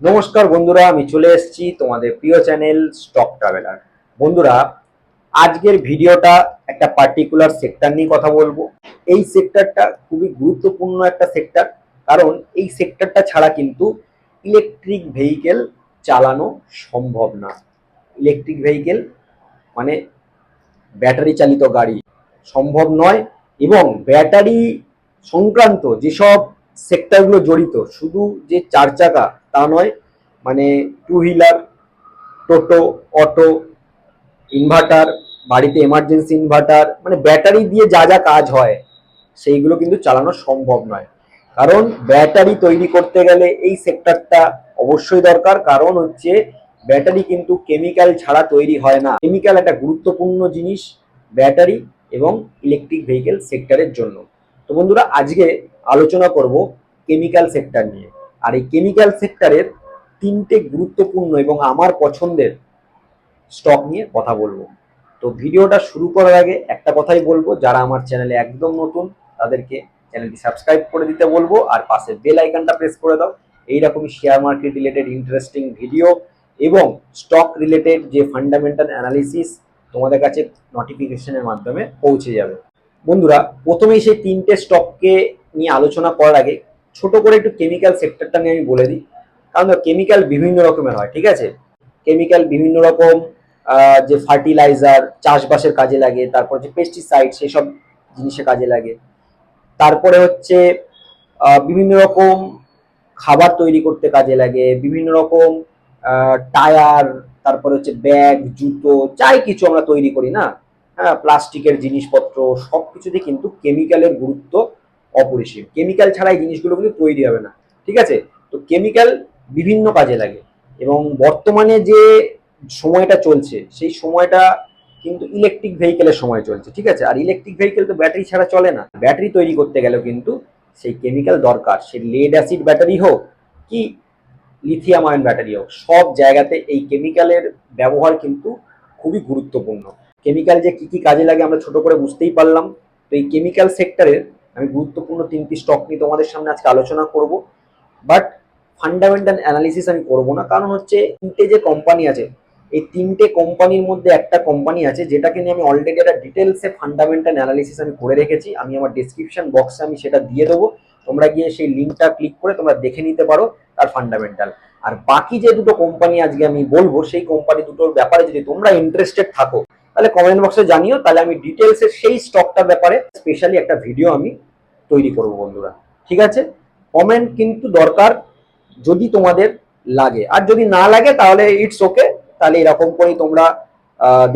নমস্কার বন্ধুরা, আমি চলে এসেছি তোমাদের প্রিয় চ্যানেল স্টক ট্রাভেলার। বন্ধুরা, আজকের ভিডিওটা একটা পার্টিকুলার সেক্টর নিয়ে কথা বলব। এই সেক্টরটা খুবই গুরুত্বপূর্ণ একটা সেক্টর কারণ এই সেক্টরটা ছাড়া কিন্তু ইলেকট্রিক ভেহিকেল চালানো সম্ভব না। ইলেকট্রিক ভেহিকেল মানে ব্যাটারি চালিত গাড়ি সম্ভব নয় এবং ব্যাটারি সংক্রান্ত যেসব সেক্টরগুলো জড়িত, শুধু যে চার চাকা তা নয় মানে টু হুইলার টোটো, অটো ইনভার্টার বাড়িতে এমার্জেন্সি ইনভার্টার মানে ব্যাটারি দিয়ে যা যা কাজ হয়, সেইগুলো কিন্তু চালানো সম্ভব নয়। কারণ ব্যাটারি তৈরি করতে গেলে এই সেক্টরটা অবশ্যই দরকার, কারণ হচ্ছে ব্যাটারি কিন্তু কেমিক্যাল ছাড়া তৈরি হয় না। কেমিক্যাল একটা গুরুত্বপূর্ণ জিনিস ব্যাটারি এবং ইলেকট্রিক ভেহিকেল সেক্টরের জন্য। তো বন্ধুরা, আজকে আলোচনা করব কেমিক্যাল সেক্টর নিয়ে। আর এই কেমিক্যাল সেক্টরের তিনটে গুরুত্বপূর্ণ এবং আমার পছন্দের স্টক নিয়ে কথা বলব। তো ভিডিওটা শুরু করার আগে একটা কথাই বলব, যারা আমার চ্যানেলে একদম নতুন, তাদেরকে চ্যানেলটি সাবস্ক্রাইব করে দিতে বলব আর পাশে বেল আইকনটা প্রেস করে দাও। এইরকমই share market related interesting video এবং স্টক রিলেটেড যে ফান্ডামেন্টাল অ্যানালিসিস তোমাদের কাছে নোটিফিকেশনের মাধ্যমে পৌঁছে যাবে। বন্ধুরা, প্রথমেই সেই তিনটে স্টককে নিয়ে আলোচনা করার আগে ছোট করে একটু কেমিক্যাল সেক্টরটা নিয়ে আমি বলে দিই। কারণ কেমিক্যাল বিভিন্ন রকমের হয়, ঠিক আছে? কেমিক্যাল বিভিন্ন রকম যে ফার্টিলাইজার চাষবাসের কাজে লাগে, তারপর যে পেস্টিসাইড সেসব জিনিসে কাজে লাগে। তারপরে হচ্ছে বিভিন্ন রকম খাবার তৈরি করতে কাজে লাগে, বিভিন্ন রকম টায়ার, তারপরে হচ্ছে ব্যাগ, জুতো, যাই কিছু আমরা তৈরি করি না। হ্যাঁ প্লাস্টিকের জিনিসপত্র সব কিছুতে কিন্তু কেমিক্যালের গুরুত্ব অপরিসীম। কেমিক্যাল ছাড়া এই জিনিসগুলো কিন্তু তৈরি হবে না। ঠিক আছে? তো কেমিক্যাল বিভিন্ন কাজে লাগে এবং বর্তমানে যে সময়টা চলছে, সেই সময়টা কিন্তু ইলেকট্রিক ভেহিকেলের সময় চলছে। ঠিক আছে? আর ইলেকট্রিক ভেহিকেল তো ব্যাটারি ছাড়া চলে না। ব্যাটারি তৈরি করতে গেলেও কিন্তু সেই কেমিক্যাল দরকার। সে লেড অ্যাসিড ব্যাটারি হোক কি লিথিয়াম আয়ন ব্যাটারি হোক, সব জায়গাতে এই কেমিক্যালের ব্যবহার কিন্তু খুবই গুরুত্বপূর্ণ। কেমিক্যাল যে কি কি কাজে লাগে আমরা ছোট করে বুঝতেই পারলাম। তো এই কেমিক্যাল সেক্টরের আমি গুরুত্বপূর্ণ তিনটি স্টক নিয়ে তোমাদের সামনে আজকে আলোচনা করব। বাট ফান্ডামেন্টাল অ্যানালিসিস আমি করব না। কারণ হচ্ছে তিনটে যে কোম্পানি আছে, এই তিনটে কোম্পানির মধ্যে একটা কোম্পানি আছে, যেটাকে নিয়ে আমি অলরেডি একটা ডিটেলসে ফান্ডামেন্টাল অ্যানালিসিস আমি করে রেখেছি। আমি আমার ডিসক্রিপশন বক্সে আমি সেটা দিয়ে দেবো। তোমরা গিয়ে সেই লিঙ্কটা ক্লিক করে তোমরা দেখে নিতে পারো তার ফান্ডামেন্টাল আর বাকি যে দুটো কোম্পানি আজকে আমি বলব, সেই কোম্পানি দুটোর ব্যাপারে যদি তোমরা ইন্টারেস্টেড থাকো তাহলে কমেন্ট বক্সে জানিও, তাহলে আমি ডিটেলসে সেই স্টকটার ব্যাপারে স্পেশালি একটা ভিডিও আমি তৈরি করব বন্ধুরা। ঠিক আছে? কমেন্ট কিন্তু দরকার যদি তোমাদের লাগে। আর যদি না লাগে, তাহলে ইটস ওকে তাহলে এরকম করেই তোমরা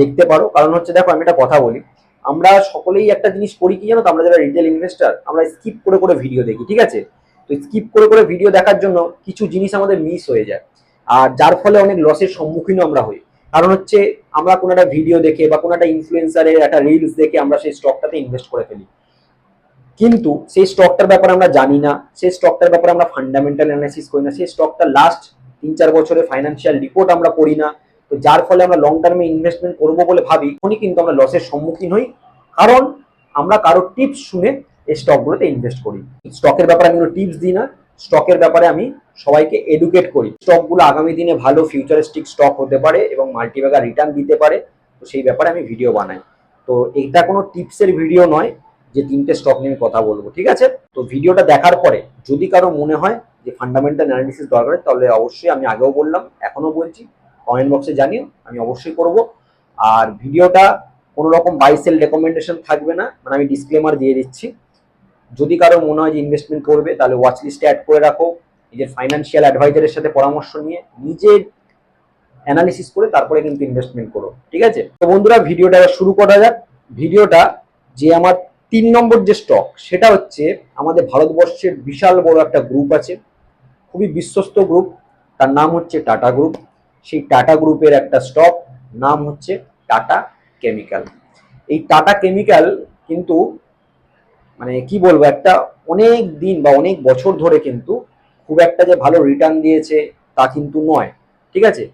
দেখতে পারো। কারণ হচ্ছে দেখো, আমি একটা কথা বলি। আমরা সকলেই একটা জিনিস করি কি জানো তো? আমরা যারা রিটেল ইনভেস্টার আমরা স্কিপ করে করে ভিডিও দেখি, ঠিক আছে? তো স্কিপ করে করে ভিডিও দেখার জন্য কিছু জিনিস আমাদের মিস হয়ে যায়। আর যার ফলে অনেক লসের সম্মুখীনও আমরা হই। কারণ হচ্ছে আমরা কোনো একটা ভিডিও দেখে বা কোনো একটা ইনফ্লুয়েন্সারের একটা রিলস দেখে আমরা সেই স্টকটাতে ইনভেস্ট করে ফেলি। কিন্তু সেই স্টকটার ব্যাপারে আমরা জানি না, সেই স্টকটার ব্যাপারে আমরা ফান্ডামেন্টাল অ্যানালিসিস করি না, সেই স্টকটা লাস্ট তিন চার বছরের ফাইন্যান্সিয়াল রিপোর্ট আমরা পড়ি না। তো যার ফলে আমরা লং টার্মে ইনভেস্টমেন্ট করব বলে ভাবি, তখনই কিন্তু আমরা লসের সম্মুখীন হই। কারণ আমরা কারও টিপস শুনে এই স্টকগুলোতে ইনভেস্ট করি। স্টকের ব্যাপারে আমি কোনো টিপস দিই না। স্টকের ব্যাপারে আমি সবাইকে এডুকেট করি। স্টকগুলো আগামী দিনে ভালো ফিউচারিস্টিক স্টক হতে পারে এবং মাল্টিব্যাগার রিটার্ন দিতে পারে, তো সেই ব্যাপারে আমি ভিডিও বানাই। তো এটা কোনো টিপসের ভিডিও নয় যে তিনটে স্টক নিয়ে আমি কথা বলব, ঠিক আছে? তো ভিডিওটা দেখার পরে যদি কারও মনে হয় যে ফান্ডামেন্টাল অ্যানালিসিস দরকার তাহলে অবশ্যই আমি আগেও বললাম এখনও বলছি কমেন্ট বক্সে জানিও, আমি অবশ্যই করব। আর ভিডিওটা কোনো রকম বাই সেল রেকমেন্ডেশন থাকবে না মানে আমি ডিসক্লেমার দিয়ে দিচ্ছি। যদি কারও মনে হয় যে ইনভেস্টমেন্ট করবে, তাহলে ওয়াচ লিস্টে অ্যাড করে রাখো। নিজের ফাইন্যান্সিয়াল অ্যাডভাইজারের সাথে পরামর্শ নিয়ে নিজের অ্যানালিসিস করে তারপরে কিন্তু ইনভেস্টমেন্ট করো, ঠিক আছে? তো বন্ধুরা, ভিডিওটা শুরু করা যাক। ভিডিওটা যে আমার তিন নম্বর যে স্টক সেটা হচ্ছে আমাদের ভারতবর্ষের বিশাল বড় একটা গ্রুপ আছে। খুবই বিশ্বস্ত গ্রুপ তার নাম হচ্ছে টাটা গ্রুপ সেই টাটা গ্রুপের একটা স্টক নাম হচ্ছে টাটা কেমিক্যাল এই টাটা কেমিক্যাল কিন্তু মানে কি বলব, একটা অনেক দিন বা অনেক বছর ধরে কিন্তু খুব একটা যে ভালো রিটার্ন দিয়েছে তা কিন্তু নয়, ঠিক আছে?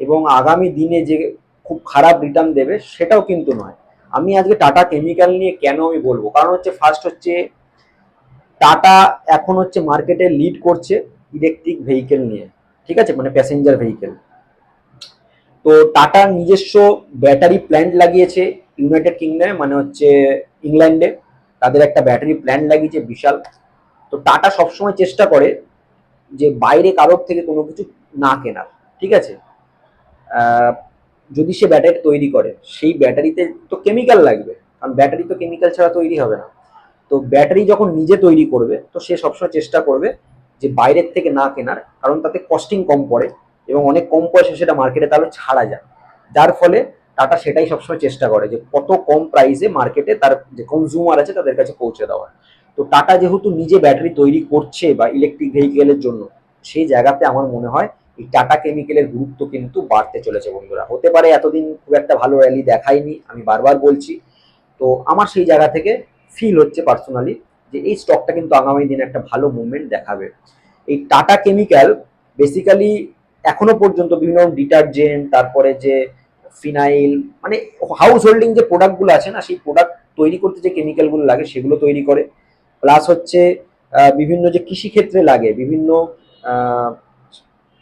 এবং আগামী দিনে যে খুব খারাপ রিটার্ন দেবে সেটাও কিন্তু নয়। আমি আজকে টাটা কেমিক্যাল নিয়ে কেন আমি বলব? কারণ হচ্ছে ফার্স্ট হচ্ছে টাটা এখন হচ্ছে মার্কেটে লিড করছে ইলেকট্রিক ভেহিকেল নিয়ে, ঠিক আছে? মানে প্যাসেঞ্জার ভেহিকেল তো টাটা নিজস্ব ব্যাটারি প্ল্যান্ট লাগিয়েছে ইউনাইটেড কিংডমে মানে হচ্ছে ইংল্যান্ডে তাদের একটা ব্যাটারি প্ল্যান লাগিয়েছে বিশাল। তো টাটা সবসময় চেষ্টা করে যে বাইরে কারোর থেকে কোনো কিছু না কেনার, ঠিক আছে? যদি সে ব্যাটারি তৈরি করে, সেই ব্যাটারিতে তো কেমিক্যাল লাগবে, কারণ ব্যাটারি তো কেমিক্যাল ছাড়া তৈরি হবে না। তো ব্যাটারি যখন নিজে তৈরি করবে, তো সে সবসময় চেষ্টা করবে যে বাইরের থেকে না কেনার, কারণ তাতে কস্টিং কম পড়ে এবং অনেক কম পয়সা সেটা মার্কেটে তাহলে ছাড়া যায়। যার ফলে টাটা সেটাই সবসময় চেষ্টা করে যে কত কম প্রাইসে মার্কেটে তার যে কনজিউমার আছে তাদের কাছে পৌঁছে দেওয়া তো টাটা যেহেতু নিজে ব্যাটারি তৈরি করছে বা ইলেকট্রিক ভেহিকেলের জন্য, সেই জায়গাতে আমার মনে হয় এই টাটা কেমিক্যালের গুরুত্ব কিন্তু বাড়তে চলেছে বন্ধুরা। হতে পারে এতদিন খুব একটা ভালো র্যালি দেখায়নি, আমি বারবার বলছি। তো আমার সেই জায়গা থেকে ফিল হচ্ছে পার্সোনালি যে এই স্টকটা কিন্তু আগামী দিনে একটা ভালো মুভমেন্ট দেখাবে। এই টাটা কেমিক্যাল বেসিক্যালি এখনও পর্যন্ত বিভিন্ন ডিটারজেন্ট তারপরে যে ফিনাইল মানে হাউস হোল্ডিং যে প্রোডাক্টগুলো আছে না, সেই প্রোডাক্ট তৈরি করতে যে কেমিক্যালগুলো লাগে সেগুলো তৈরি করে। প্লাস হচ্ছে বিভিন্ন যে কৃষিক্ষেত্রে লাগে, বিভিন্ন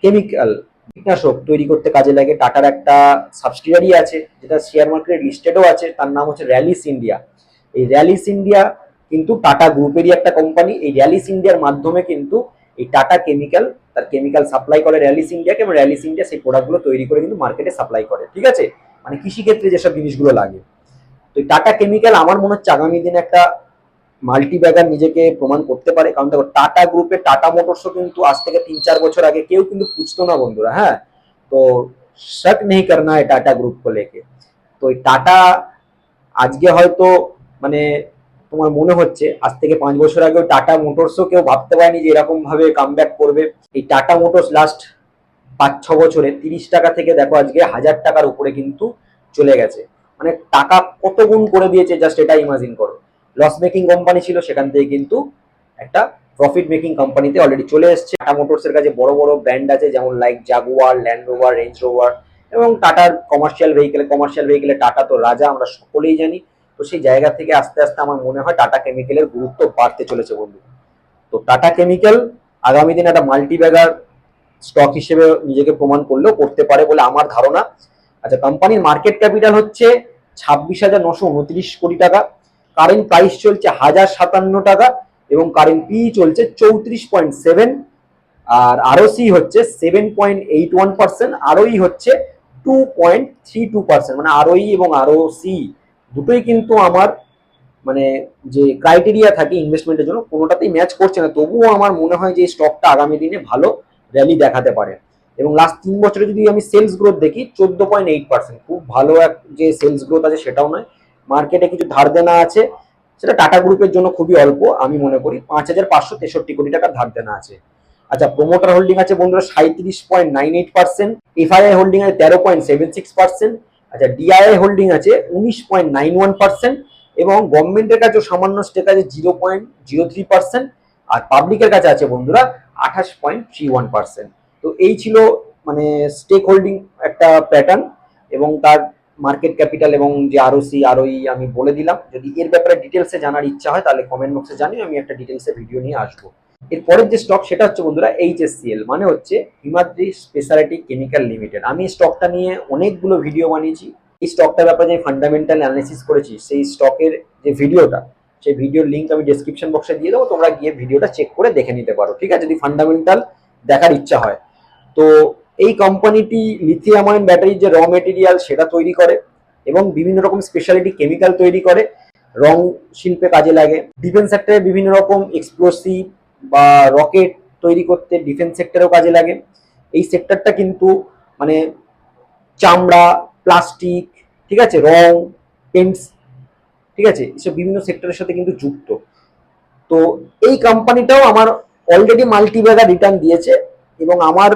কেমিক্যাল কীটনাশক তৈরি করতে কাজে লাগে। টাটার একটা সাবসিডিয়ারি আছে, যেটা শেয়ার মার্কেটে লিস্টেডও আছে, তার নাম হচ্ছে র্যালিস ইন্ডিয়া এই র্যালিস ইন্ডিয়া কিন্তু টাটা গ্রুপেরই একটা কোম্পানি এই র্যালিস ইন্ডিয়ার মাধ্যমে কিন্তু এই টাটা কেমিক্যাল তার কেমিক্যাল সাপ্লাই করে র্যালিস ইন্ডিয়াকে এবং র্যালিস ইন্ডিয়া সেই প্রোডাক্টগুলো তৈরি করে কিন্তু মার্কেটে সাপ্লাই করে, ঠিক আছে? মানে কৃষিক্ষেত্রে যেসব জিনিসগুলো লাগে। তো টাটা কেমিক্যাল আমার মনে হচ্ছে আগামী দিনে একটা মাল্টি ব্যাগার নিজেকে প্রমাণ করতে পারে। কারণ দেখো টাটা গ্রুপে টাটা মোটরসও কিন্তু আজ থেকে তিন চার বছর আগে কেউ কিন্তু বুঝতো না বন্ধুরা হ্যাঁ? তো শক নেই করনা টাটা গ্রুপ কো লেকে। তো টাটা আজকে হয়তো মানে তোমার মনে হচ্ছে, আজ থেকে পাঁচ বছর আগেও টাটা মোটরসও কেউ ভাবতে পারেনি যে এরকম ভাবে কাম করবে। এই টাটা মোটরস লাস্ট পাঁচ, ছ বছরে তিরিশ টাকা থেকে দেখো আজকে হাজার টাকার উপরে কিন্তু চলে গেছে। মানে টাকা কত গুণ করে দিয়েছে জাস্ট এটা ইমাজিন করো। লস মেকিং কোম্পানি ছিল, সেখান থেকে কিন্তু একটা প্রফিট মেকিং কোম্পানিতে অলরেডি চলে এসেছে। টাটা মোটরসের কাছে বড় বড় ব্র্যান্ড আছে, যেমন like Jaguar Land Rover Range Rover এবং টাটার কমার্শিয়াল ভেহিকেল কমার্শিয়াল ভেহিকেলে টাটা তো রাজা, আমরা সকলেই জানি। তো সেই জায়গা থেকে আস্তে আস্তে আমার মনে হয় টাটা কেমিক্যালের গুরুত্ব বাড়তে চলেছে বন্ধু। তো টাটা কেমিক্যাল আগামী দিনে একটা মাল্টি ব্যাগার স্টক হিসেবে নিজেকে প্রমাণ করলেও করতে পারে বলে আমার ধারণা। আচ্ছা কোম্পানির মার্কেট ক্যাপিটাল হচ্ছে ছাব্বিশ হাজার নশো উনত্রিশ কোটি টাকা কারেন্ট প্রাইস চলছে হাজার সাতান্ন টাকা এবং কারেন্ট পি চলছে চৌত্রিশ পয়েন্ট সেভেন, আর আরওসি হচ্ছে seven point eight one percent ROE হচ্ছে two point three two percent মানে আরওই এবং আরওসি দুটোই কিন্তু আমার মানে যে ক্রাইটেরিয়া থাকে ইনভেস্টমেন্টের জন্য, কোনোটাতেই ম্যাচ করছে না। তবুও আমার মনে হয় যে এই স্টকটা আগামী দিনে ভালো র্যালি দেখাতে পারে। এবং লাস্ট তিন বছরে যদি আমি সেলস গ্রোথ দেখি, চোদ্দ পয়েন্ট এইট পার্সেন্ট খুব ভালো এক যে সেলস গ্রোথ আছে সেটাও নয়। মার্কেটে কিছু ধার দেনা আছে। সেটা টাটা গ্রুপের জন্য খুবই অল্প, আমি মনে করি পাঁচ হাজার পাঁচশো তেষট্টি কোটি টাকার ধার দেনা আছে। আচ্ছা প্রোমোটার হোল্ডিং আছে বন্ধুরা সাঁত্রিশ point nine eight percent FII holding আছে তেরো পয়েন্ট সেভেন সিক্স পার্সেন্ট আচ্ছা ডিআইআই হোল্ডিং আছে উনিশ পয়েন্ট নাইন ওয়ান পার্সেন্ট এবং গভর্নমেন্টের কাছে সামান্য স্টেক আছে zero point zero three percent আর পাবলিকের কাছে আছে বন্ধুরা আঠাশ পয়েন্ট থ্রি ওয়ান পার্সেন্ট। তো এই ছিল মানে স্টেক হোল্ডিং একটা প্যাটার্ন এবং তার মার্কেট ক্যাপিটাল এবং যে আরওসি আরওই আমি বলে দিলাম। যদি এর ব্যাপারে ডিটেলসে জানার ইচ্ছা হয় তাহলে কমেন্ট বক্সে জানিও, আমি একটা ডিটেলসে ভিডিও নিয়ে আসব। এর পরের যে স্টক সেটা হচ্ছে বন্ধুরা এইচএসসিএল মানে হচ্ছে হিমাদ্রি স্পেশালিটি কেমিক্যাল লিমিটেড আমি স্টকটা নিয়ে অনেকগুলো ভিডিও বানিয়েছি। এই স্টকটার ব্যাপারে যে ফান্ডামেন্টাল অ্যানালিসিস করেছি, সেই স্টকের যে ভিডিওটা সেই ভিডিওর লিঙ্ক আমি ডেসক্রিপশন বক্সে দিয়ে দেবো। তোমরা গিয়ে ভিডিওটা চেক করে দেখে নিতে পারো, ঠিক আছে? যদি ফান্ডামেন্টাল দেখার ইচ্ছা হয়। তো এই কোম্পানিটি লিথিয়াম আয়ন ব্যাটারির যে র মেটেরিয়াল সেটা তৈরি করে এবং বিভিন্ন রকম স্পেশালিটি কেমিক্যাল তৈরি করে। রং শিল্পে কাজে লাগে। ডিফেন্স সেক্টরে বিভিন্ন রকম এক্সপ্লোসিভ বা রকেট তৈরি করতে ডিফেন্স সেক্টরেও কাজে লাগে। এই সেক্টরটা কিন্তু মানে চামড়া প্লাস্টিক ঠিক আছে, রং পেন্টস ঠিক আছে, এসব বিভিন্ন সেক্টরের সাথে কিন্তু যুক্ত। তো এই কোম্পানিটাও আমার অলরেডি মাল্টিব্যাগার রিটার্ন দিয়েছে এবং আমার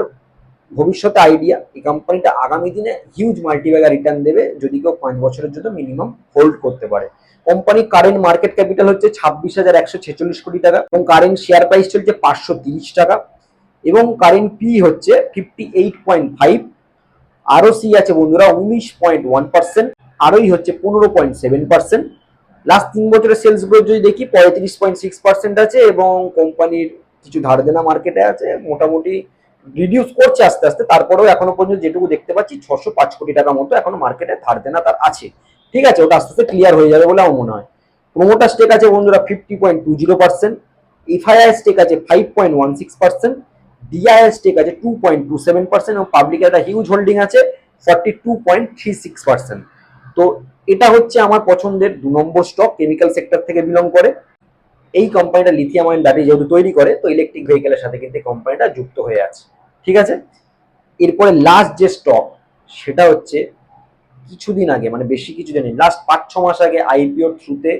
ভবিষ্যতে আইডিয়া এই কোম্পানিটা আগামী দিনে হিউজ মাল্টিব্যাগার রিটার্ন দেবে যদি কেউ পাঁচ বছরের জন্য মিনিমাম হোল্ড করতে পারে। কোম্পানির কারেন্ট মার্কেট ক্যাপিটাল হচ্ছে ছাব্বিশ হাজার একশো ছেচল্লিশ কোটি টাকা এবং কারেন্ট শেয়ার প্রাইস চলছে পাঁচশো তিরিশ টাকা এবং কারেন্ট পি হচ্ছে fifty eight point five ROC আছে বন্ধুরা উনিশ পয়েন্ট ওয়ান পার্সেন্ট আরোই হচ্ছে পনেরো পয়েন্ট সেভেন পার্সেন্ট লাস্ট তিন বছরের সেলস গ্রোথ যদি দেখি, পঁয়ত্রিশ পয়েন্ট সিক্স পার্সেন্ট আছে এবং কোম্পানির কিছু ধার দেনা মার্কেটে আছে, মোটামুটি রিডিউস করছে আস্তে আস্তে, তারপরেও এখনও পর্যন্ত যেটুকু দেখতে পাচ্ছি, ছশো পাঁচ কোটি টাকা মতো এখনও মার্কেটে ধার দেনা তার আছে। ঠিক আছে, ওটা আস্তে আস্তে ক্লিয়ার হয়ে যাবে বলে আমার মনে হয়। প্রোমোটার স্টেক আছে বন্ধুরা fifty point two zero percent FII stake আছে five point one six percent DIIs stake আছে two point two seven percent এবং পাবলিকের একটা হিউজ হোল্ডিং আছে forty two point three six percent তো এটা হচ্ছে আমার পছন্দের দু নম্বর স্টক কেমিক্যাল সেক্টর থেকে বিলং করে। এই কোম্পানিটা লিথিয়াম আয়ন ব্যাটারি যেহেতু তৈরি করে, তো ইলেকট্রিক ভেহিকেলের সাথে কিন্তু কোম্পানিটা যুক্ত হয়ে আছে। ঠিক আছে? এরপরে লাস্ট যে স্টক সেটা হচ্ছে কিছুদিন আগে মানে বেশি কিছু দিন লাস্ট পাঁচ, ছ মাস আগে আইপিওর থ্রুতে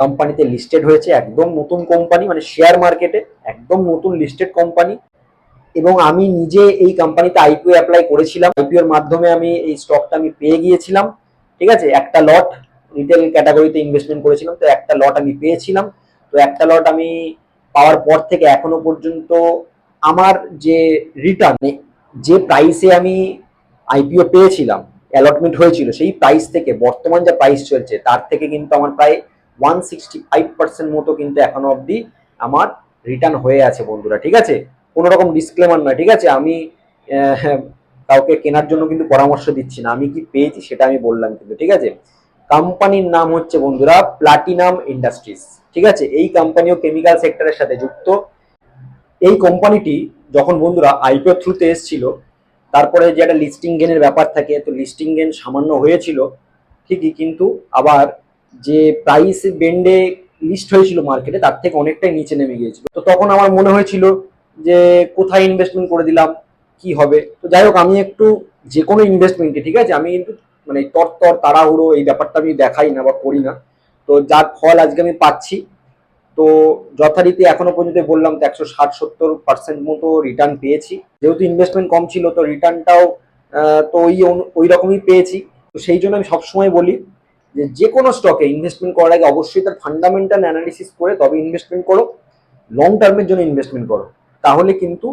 কোম্পানিতে লিস্টেড হয়েছে একদম নতুন কোম্পানি মানে শেয়ার মার্কেটে একদম নতুন লিস্টেড কোম্পানি এবং আমি নিজে এই কোম্পানিতে আইপিও অ্যাপ্লাই করেছিলাম। আইপিওর মাধ্যমে আমি এই স্টকটা আমি পেয়ে গিয়েছিলাম, ঠিক আছে? একটা লট রিটেল ক্যাটাগরিতে ইনভেস্টমেন্ট করেছিলাম, তো একটা লট আমি পেয়েছিলাম। তো একটা লট আমি পাওয়ার পর থেকে এখনও পর্যন্ত আমার যে রিটার্ন যে প্রাইসে আমি আইপিও পেয়েছিলাম অ্যালটমেন্ট হয়েছিল, সেই প্রাইস থেকে, বর্তমান যা প্রাইস চলছে, তার থেকে কিন্তু আমার প্রায় ওয়ান সিক্সটি ফাইভ পার্সেন্ট মতো কিন্তু এখনও অবধি আমার রিটার্ন হয়ে আছে বন্ধুরা, ঠিক আছে? কোনো রকম ডিসক্লেমার নয়, ঠিক আছে? আমি কাউকে কেনার জন্য কিন্তু পরামর্শ দিচ্ছি না, আমি কি পেয়েছি সেটা আমি বললাম কিন্তু, ঠিক আছে? কোম্পানির নাম হচ্ছে বন্ধুরা প্লাটিনাম ইন্ডাস্ট্রিজ ঠিক আছে? এই কোম্পানিও কেমিক্যাল সেক্টরের সাথে যুক্ত। এই কোম্পানিটি যখন বন্ধুরা আইপিও থ্রুতে এসেছিল তারপরে যে একটা লিস্টিং গেনের ব্যাপার থাকে, তো লিস্টিং গেন সামান্য হয়েছিল ঠিকই, কিন্তু আবার যে প্রাইস বেন্ডে লিস্ট হয়েছিল মার্কেটে তার থেকে অনেকটাই নিচে নেমে গিয়েছিল। তো তখন আমার মনে হয়েছিল যে কোথায় ইনভেস্টমেন্ট করে দিলাম, কি হবে? তো যাই হোক, আমি একটু যে কোনো ইনভেস্টমেন্টে ঠিক আছে? আমি কিন্তু মানে তর তর তাড়াহুড়ো, এই ব্যাপারটা আমি দেখাই না বা করি না। তো যার ফল আজকে আমি পাচ্ছি তো যথারীতি এখনও পর্যন্ত বললাম তো একশো ষাট, সত্তর পার্সেন্ট মতো রিটার্ন পেয়েছি। যেহেতু ইনভেস্টমেন্ট কম ছিল, তো রিটার্নটাও তো ওই ওই রকমই পেয়েছি। তো সেই জন্য আমি সবসময় বলি যে যে কোনো স্টকে ইনভেস্টমেন্ট করার আগে অবশ্যই তার ফান্ডামেন্টাল অ্যানালিসিস করে তবে ইনভেস্টমেন্ট করো। লং টার্মের জন্য ইনভেস্টমেন্ট করো। তাহলে কিন্তু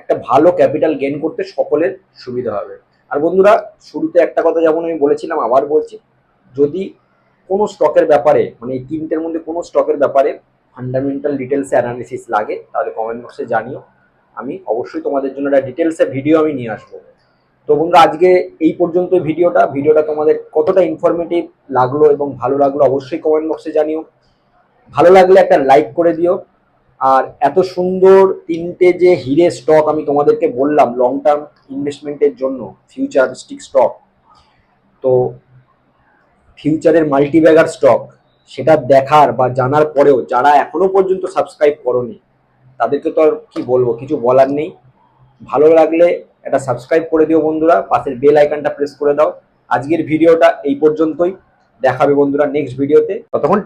একটা ভালো ক্যাপিটাল গেইন করতে সকলের সুবিধা হবে। আর বন্ধুরা, শুরুতে একটা কথা যেমন আমি বলেছিলাম, আবার বলছি, যদি কোনো স্টকের ব্যাপারে মানে এই তিনটের মধ্যে কোনো স্টকের ব্যাপারে ফান্ডামেন্টাল ডিটেলসে অ্যানালিসিস লাগে, তাহলে কমেন্ট বক্সে জানিও। আমি অবশ্যই তোমাদের জন্য একটা ডিটেলসে ভিডিও আমি নিয়ে আসব। তো বন্ধুরা, আজকে এই পর্যন্ত ভিডিওটা। ভিডিওটা তোমাদের কতটা ইনফরমেটিভ লাগল এবং ভালো লাগল অবশ্যই কমেন্ট বক্সে জানিও। ভালো লাগলে একটা লাইক করে দিও। আর এত সুন্দর তিনটে যে হিরে স্টক আমি তোমাদেরকে বললাম লং টার্ম ইনভেস্টমেন্টের জন্য ফিউচারিস্টিক স্টক তো ফিউচারের মাল্টিব্যাগার স্টক সেটা দেখার বা জানার পরেও যারা এখনও পর্যন্ত সাবস্ক্রাইব করনি, তাদেরকে তো আর কি বলব, কিছু বলার নেই। ভালো লাগলে এটা সাবস্ক্রাইব করে দিও বন্ধুরা, পাশের বেল আইকনটা প্রেস করে দাও। আজকের ভিডিওটা এই পর্যন্তই। দেখাবে বন্ধুরা নেক্সট ভিডিওতে ততক্ষণ